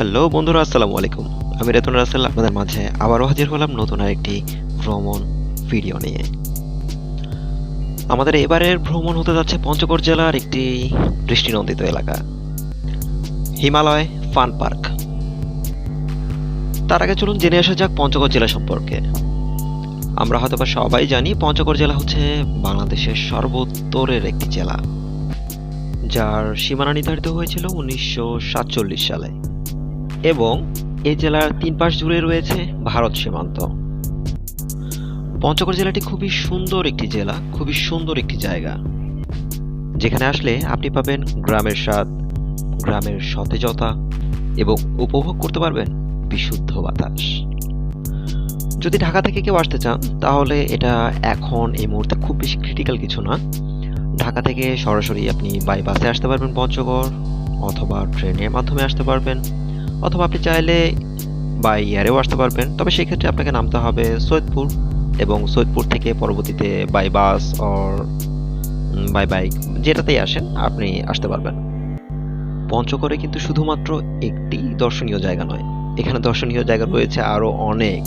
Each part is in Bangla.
হ্যালো বন্ধুরা, আসসালামু আলাইকুম। আমি রেতন রাসেল, আপনাদের মাঝে আবারও হাজির হলাম নতুন আরেকটি ভ্রমণ ভিডিও নিয়ে। আমাদের এবারের ভ্রমণ হতে যাচ্ছে পঞ্চগড় জেলার একটি বৃষ্টিনন্দিত এলাকা, হিমালয় ফান পার্ক। তার আগে চলুন জেনে আসা যাক পঞ্চগড় জেলা সম্পর্কে। আমরা হয়তোবা সবাই জানি পঞ্চগড় জেলা হচ্ছে বাংলাদেশের সর্বোত্তরের একটি জেলা, যার সীমানা নির্ধারিত হয়েছিল উনিশশো সাতচল্লিশ সালে। এবং এই জেলার তিন পাশ জুড়ে রয়েছে ভারত সীমান্ত। পঞ্চগড় জেলাটি খুবই সুন্দর একটি জেলা, খুবই সুন্দর একটি জায়গা। যেখানে আসলে আপনি পাবেন গ্রামের স্বাদ, গ্রামের সতেজতা এবং উপভোগ করতে পারবেন বিশুদ্ধ বাতাস। যদি ঢাকা থেকে কেউ আসতে চান, তাহলে এটা এখন এই মুহূর্তে খুব বেশি ক্রিটিক্যাল কিছু না। ঢাকা থেকে সরাসরি আপনি বাই বাসে আসতে পারবেন পঞ্চগড় অথবা ট্রেনের মাধ্যমে আসতে পারবেন। অথবা আপনি চাইলে বাই এয়ারেও আসতে পারবেন। তবে সেই ক্ষেত্রে আপনাকে নামতে হবে সৈয়দপুর এবং সৈয়দপুর থেকে পরবর্তীতে by bus or by bike যেটাতেই আসেন আপনি আসতে পারবেন। পঞ্চগড়ে কিন্তু শুধুমাত্র একটি দর্শনীয় জায়গা নয়, এখানে দর্শনীয় জায়গা রয়েছে আরও অনেক।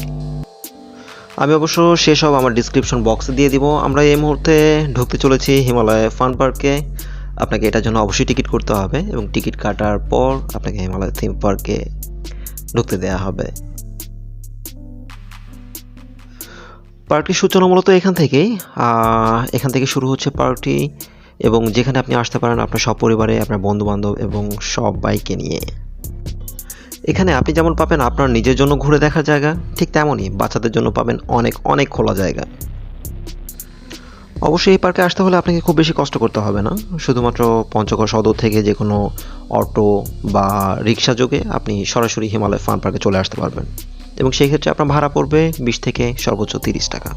আমি অবশ্য সেসব আমার ডিসক্রিপশন বক্সে দিয়ে দিব। আমরা এই মুহূর্তে ঢুকতে চলেছি হিমালয় ফান পার্কে। আপনাকে এটার জন্য অবশ্যই টিকিট করতে হবে এবং টিকিট কাটার পর আপনাকে হিমালয় থিম পার্কে ঢুকতে দেওয়া হবে। পার্কটির সূচনা মূলত এখান থেকেই। এখান থেকে শুরু হচ্ছে পার্কটি এবং যেখানে আপনি আসতে পারেন আপনার সব পরিবারে আপনার বন্ধু বান্ধব এবং সব বাইকে নিয়ে। এখানে আপনি যেমন পাবেন আপনার নিজের জন্য ঘুরে দেখার জায়গা, ঠিক তেমনই বাচ্চাদের জন্য পাবেন অনেক অনেক খোলা জায়গা। অবশ্যই এই পার্কে আসতে হলে আপনাকে খুব বেশি কষ্ট করতে হবে না। শুধুমাত্র পঞ্চগড় সদর থেকে যে কোনো অটো বা রিক্সা যোগে আপনি সরাসরি হিমালয় ফান পার্কে চলে আসতে পারবেন। এবং সেই ক্ষেত্রে আপনার ভাড়া পড়বে বিশ থেকে সর্বোচ্চ তিরিশ টাকা।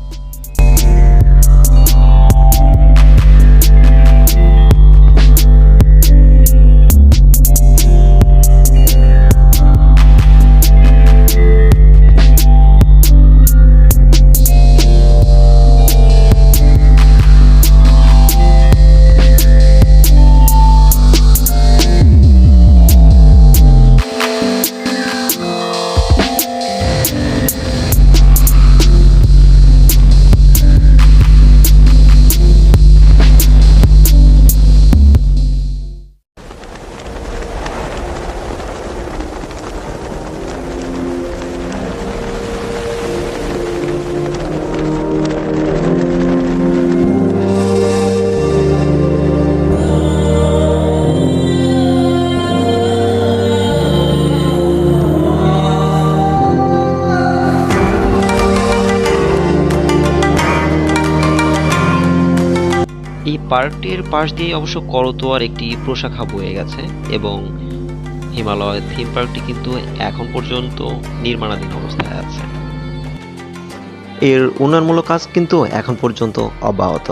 Yeah. পার্কটির পাশ দিয়ে অবশ্য করতোয়ার একটি প্রশাখা বয়ে গেছে এবং হিমালয় থিম পার্কটি কিন্তু এখন পর্যন্ত নির্মাণাধীন অবস্থায় আছে। এর উন্নয়নমূলক কাজ কিন্তু এখন পর্যন্ত অব্যাহত।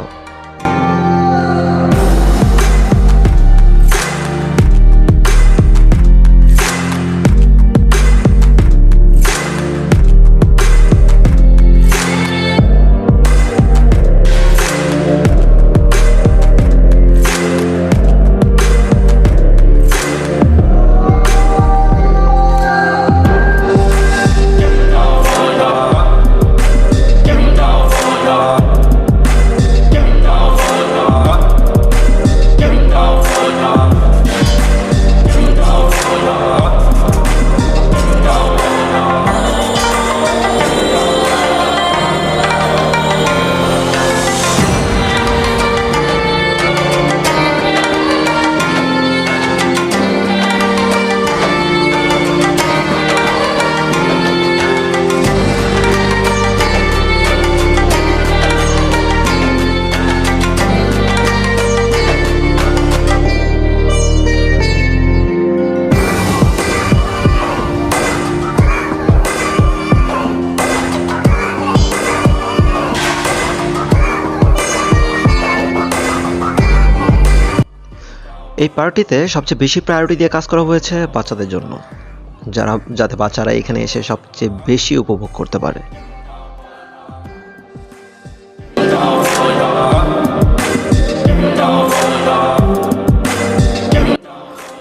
এই পার্টিতে সবচেয়ে বেশি প্রায়োরিটি দিয়ে কাজ করা হয়েছে বাচ্চাদের জন্য, যারা, যাতে বাচ্চারা এখানে এসে সবচেয়ে বেশি উপভোগ করতে পারে।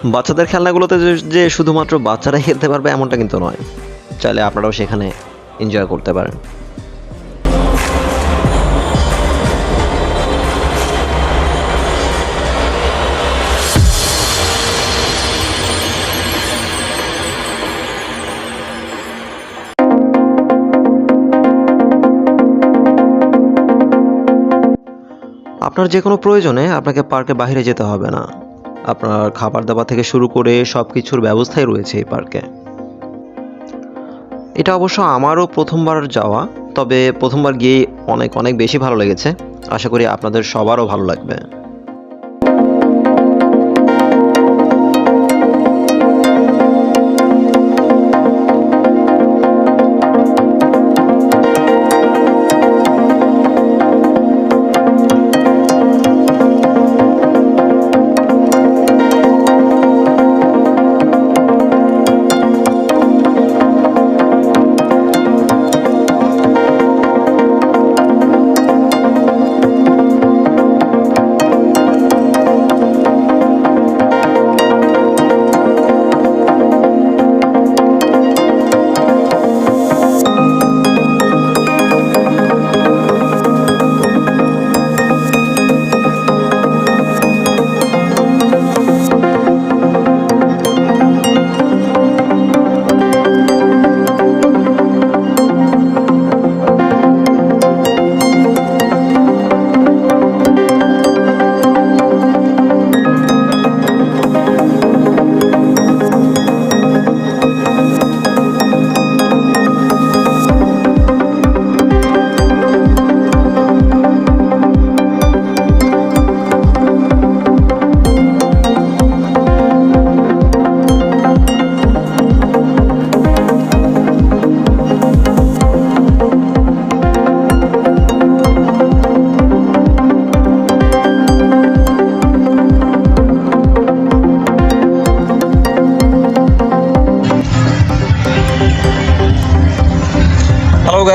বাচ্চাদের খেলনাগুলোতে যে- শুধুমাত্র বাচ্চারাই খেলতে পারবে এমনটা কিন্তু নয়। চাইলে আপনারাও সেখানে এনজয় করতে পারেন। আপনার যে কোনো প্রয়োজনে আপনাকে পার্কে বাহিরে যেতে হবে না। আপনার খাবার দাবার থেকে শুরু করে সব কিছুর ব্যবস্থাই রয়েছে এই পার্কে। এটা অবশ্য আমারও প্রথমবার যাওয়া, তবে প্রথমবার গিয়ে অনেক অনেক বেশি ভালো লেগেছে। আশা করি আপনাদের সবারও ভালো লাগবে।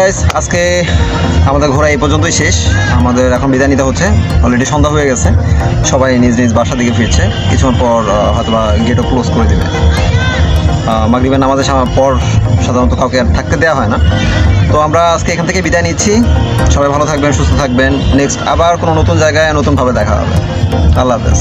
গাইস আজকে আমাদের ঘোরা এই পর্যন্তই শেষ। আমাদের এখন বিদায় নিতে হচ্ছে। অলরেডি সন্ধ্যা হয়ে গেছে। সবাই নিজ নিজ বাসার দিকে ফিরছে। কিছুক্ষণ পর আহ, হয়তোবা গেটও ক্লোজ করে দেবে। মাগরিবের নামাজের সময় পর সাধারণত কাউকে আর থাকতে দেওয়া হয় না। তো আমরা আজকে এখান থেকে বিদায় নিচ্ছি। সবাই ভালো থাকবেন সুস্থ থাকবেন। নেক্সট আবার কোনো নতুন জায়গায় নতুনভাবে দেখা হবে। আল্লাহ হাফেজ।